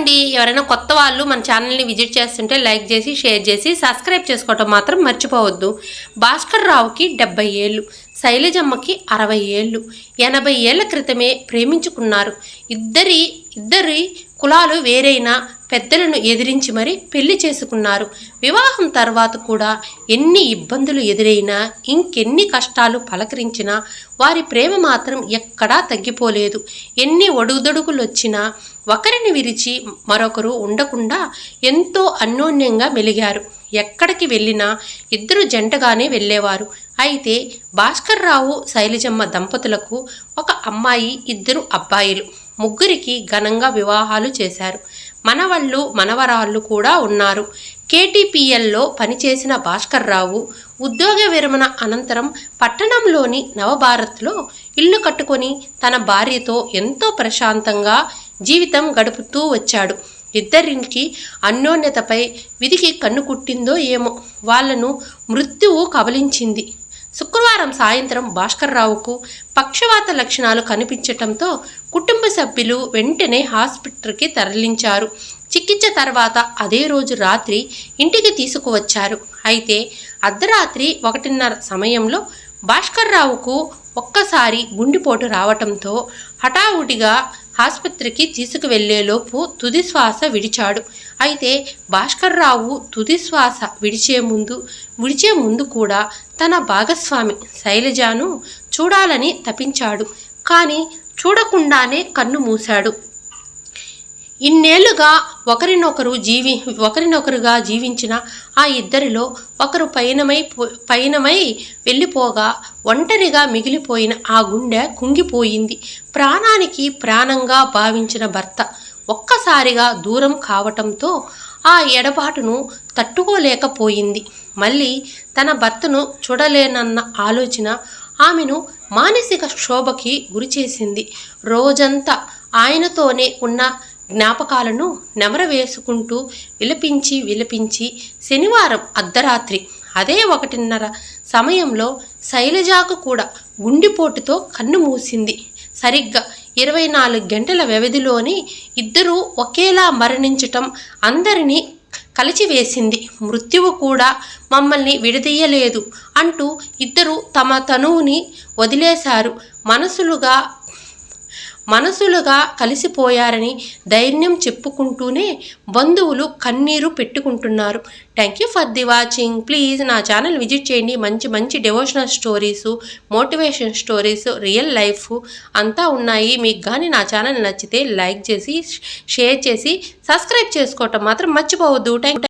అండి ఎవరైనా కొత్త వాళ్ళు మన ఛానల్ని విజిట్ చేస్తుంటే లైక్ చేసి షేర్ చేసి సబ్స్క్రైబ్ చేసుకోవటం మాత్రం మర్చిపోవద్దు. భాస్కర్ రావుకి డెబ్బై ఏళ్ళు శైలజమ్మకి అరవై ఏళ్ళు. ఎనభై ఏళ్ళ క్రితమే ప్రేమించుకున్నారు. ఇద్దరి ఇద్దరి కులాలు వేరైనా పెద్దలను ఎదిరించి మరీ పెళ్ళి చేసుకున్నారు. వివాహం తర్వాత కూడా ఎన్ని ఇబ్బందులు ఎదురైనా ఇంకెన్ని కష్టాలు పలకరించినా వారి ప్రేమ మాత్రం ఎక్కడా తగ్గిపోలేదు. ఎన్ని ఒడుగుదొడుగులు వచ్చినా ఒకరిని విరిచి మరొకరు ఉండకుండా ఎంతో అన్యోన్యంగా మెలిగారు. ఎక్కడికి వెళ్ళినా ఇద్దరు జంటగానే వెళ్ళేవారు. అయితే భాస్కర్రావు శైలజమ్మ దంపతులకు ఒక అమ్మాయి ఇద్దరు అబ్బాయిలు. ముగ్గురికి ఘనంగా వివాహాలు చేశారు. మనవళ్ళు మనవరాళ్ళు కూడా ఉన్నారు. కేటీపీఎల్లో పనిచేసిన భాస్కర్ రావు ఉద్యోగ విరమణ అనంతరం పట్టణంలోని నవభారత్లో ఇల్లు కట్టుకొని తన భార్యతో ఎంతో ప్రశాంతంగా జీవితం గడుపుతూ వచ్చాడు. ఇద్దరికి అన్యోన్యతపై విధికి కన్ను కుట్టిందో ఏమో వాళ్ళను మృత్యువు కబలించింది. శుక్రవారం సాయంత్రం భాస్కర్రావుకు పక్షవాత లక్షణాలు కనిపించటంతో కుటుంబ సభ్యులు వెంటనే హాస్పిటల్కి తరలించారు. చికిత్స తర్వాత అదే రోజు రాత్రి ఇంటికి తీసుకువచ్చారు. అయితే అర్ధరాత్రి ఒకటిన్నర సమయంలో భాస్కర్రావుకు ఒక్కసారి గుండెపోటు రావటంతో హఠావుటిగా ఆసుపత్రికి తీసుకువెళ్ళేలోపు తుది శ్వాస విడిచాడు. అయితే భాస్కర్రావు తుది శ్వాస విడిచే ముందు విడిచే ముందు కూడా తన భాగస్వామి శైలజాను చూడాలని తపించాడు. కానీ చూడకుండానే కన్ను మూశాడు. ఇన్నేళ్ళుగా ఒకరినొకరు జీవి ఒకరినొకరుగా జీవించిన ఆ ఇద్దరిలో ఒకరు పయనమై పయనమై వెళ్ళిపోగా ఒంటరిగా మిగిలిపోయిన ఆ గుండె కుంగిపోయింది. ప్రాణానికి ప్రాణంగా భావించిన భర్త ఒక్కసారిగా దూరం కావటంతో ఆ ఎడబాటును తట్టుకోలేకపోయింది. మళ్ళీ తన భర్తను చూడలేనన్న ఆలోచన ఆమెను మానసిక క్షోభకి గురిచేసింది. రోజంతా ఆయనతోనే ఉన్న జ్ఞాపకాలను నెమర వేసుకుంటూ విలపించి విలపించి శనివారం అర్ధరాత్రి అదే ఒకటిన్నర సమయంలో శైలజాకు కూడా గుండెపోటుతో కన్ను మూసింది. సరిగ్గా ఇరవై నాలుగు గంటల వ్యవధిలోనే ఇద్దరూ ఒకేలా మరణించటం అందరినీ కలిచివేసింది. మృత్యువు కూడా మమ్మల్ని విడదీయలేదు అంటూ ఇద్దరు తమ తనువుని వదిలేశారు. మనసులుగా మనసులుగా కలిసిపోయారని ధైర్యం చెప్పుకుంటూనే బంధువులు కన్నీరు పెట్టుకుంటున్నారు. Thank you for the watching please నా ఛానల్ విజిట్ చేయండి. మంచి మంచి devotional stories motivation stories real life అంతా ఉన్నాయి. మీకు కానీ నా ఛానల్ నచ్చితే లైక్ చేసి షేర్ చేసి సబ్స్క్రైబ్ చేసుకోవటం మాత్రం మర్చిపోవద్దు. థ్యాంక్